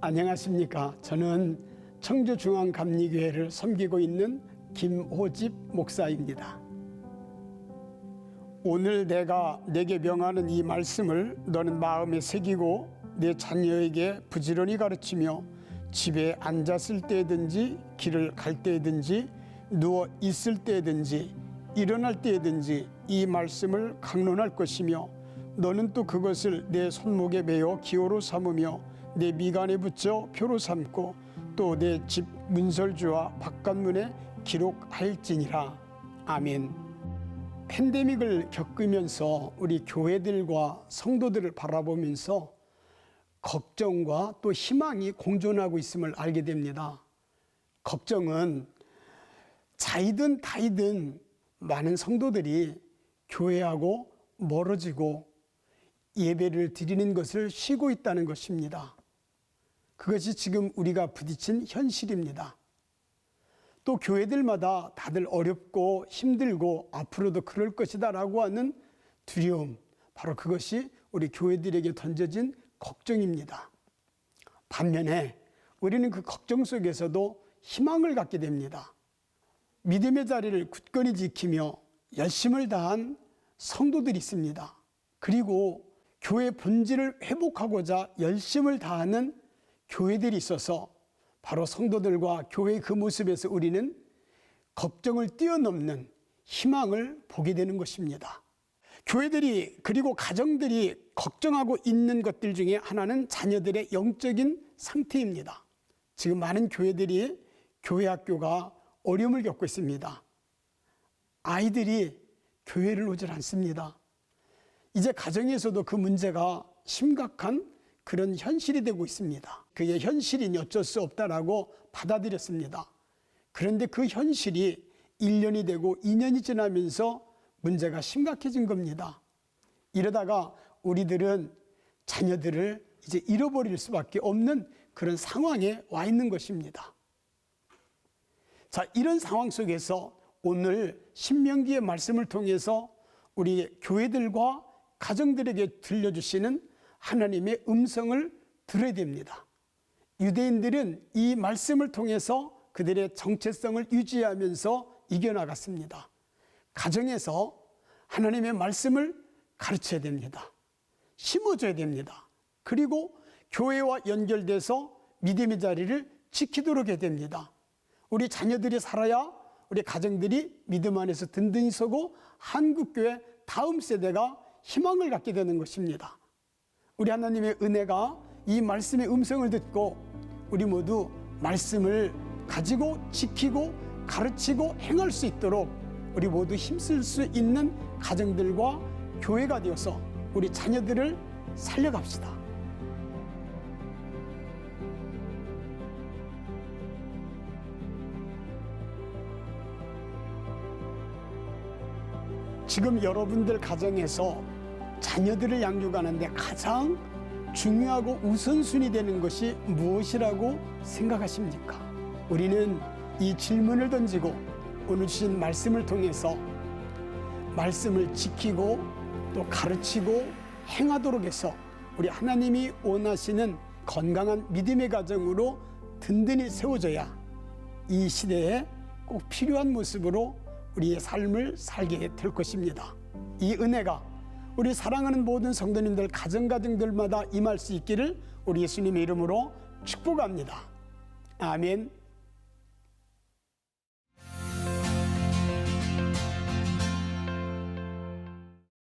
안녕하십니까. 저는 청주중앙감리교회를 섬기고 있는 김호집 목사입니다. 오늘 내가 내게 명하는 이 말씀을 너는 마음에 새기고 내 자녀에게 부지런히 가르치며 집에 앉았을 때든지 길을 갈 때든지 누워 있을 때든지 일어날 때든지 이 말씀을 강론할 것이며 너는 또 그것을 내 손목에 매어 기호로 삼으며 내 미간에 붙여 표로 삼고 또 내 집 문설주와 바깥문에 기록할지니라 아멘. 팬데믹을 겪으면서 우리 교회들과 성도들을 바라보면서 걱정과 또 희망이 공존하고 있음을 알게 됩니다. 걱정은 자이든 다이든 많은 성도들이 교회하고 멀어지고 예배를 드리는 것을 쉬고 있다는 것입니다. 그것이 지금 우리가 부딪힌 현실입니다. 또 교회들마다 다들 어렵고 힘들고 앞으로도 그럴 것이다 라고 하는 두려움, 바로 그것이 우리 교회들에게 던져진 걱정입니다. 반면에 우리는 그 걱정 속에서도 희망을 갖게 됩니다. 믿음의 자리를 굳건히 지키며 열심을 다한 성도들이 있습니다. 그리고 교회 본질을 회복하고자 열심을 다하는 교회들이 있어서 바로 성도들과 교회 그 모습에서 우리는 걱정을 뛰어넘는 희망을 보게 되는 것입니다. 교회들이 그리고 가정들이 걱정하고 있는 것들 중에 하나는 자녀들의 영적인 상태입니다. 지금 많은 교회들이 교회 학교가 어려움을 겪고 있습니다. 아이들이 교회를 오질 않습니다. 이제 가정에서도 그 문제가 심각한 그런 현실이 되고 있습니다. 그게 현실이니 어쩔 수 없다라고 받아들였습니다. 그런데 그 현실이 1년이 되고 2년이 지나면서 문제가 심각해진 겁니다. 이러다가 우리들은 자녀들을 이제 잃어버릴 수밖에 없는 그런 상황에 와 있는 것입니다. 자, 이런 상황 속에서 오늘 신명기의 말씀을 통해서 우리 교회들과 가정들에게 들려주시는 하나님의 음성을 들어야 됩니다. 유대인들은 이 말씀을 통해서 그들의 정체성을 유지하면서 이겨나갔습니다. 가정에서 하나님의 말씀을 가르쳐야 됩니다. 심어줘야 됩니다. 그리고 교회와 연결돼서 믿음의 자리를 지키도록 해야 됩니다. 우리 자녀들이 살아야 우리 가정들이 믿음 안에서 든든히 서고 한국교회 다음 세대가 희망을 갖게 되는 것입니다. 우리 하나님의 은혜가 이 말씀의 음성을 듣고 우리 모두 말씀을 가지고 지키고 가르치고 행할 수 있도록 우리 모두 힘쓸 수 있는 가정들과 교회가 되어서 우리 자녀들을 살려갑시다. 지금 여러분들 가정에서 자녀들을 양육하는데 가장 중요하고 우선순위 되는 것이 무엇이라고 생각하십니까? 우리는 이 질문을 던지고 오늘 주신 말씀을 통해서 말씀을 지키고 또 가르치고 행하도록 해서 우리 하나님이 원하시는 건강한 믿음의 가정으로 든든히 세워져야 이 시대에 꼭 필요한 모습으로 우리의 삶을 살게 될 것입니다. 이 은혜가 우리 사랑하는 모든 성도님들 가정 가정들마다 임할 수 있기를 우리 예수님의 이름으로 축복합니다. 아멘.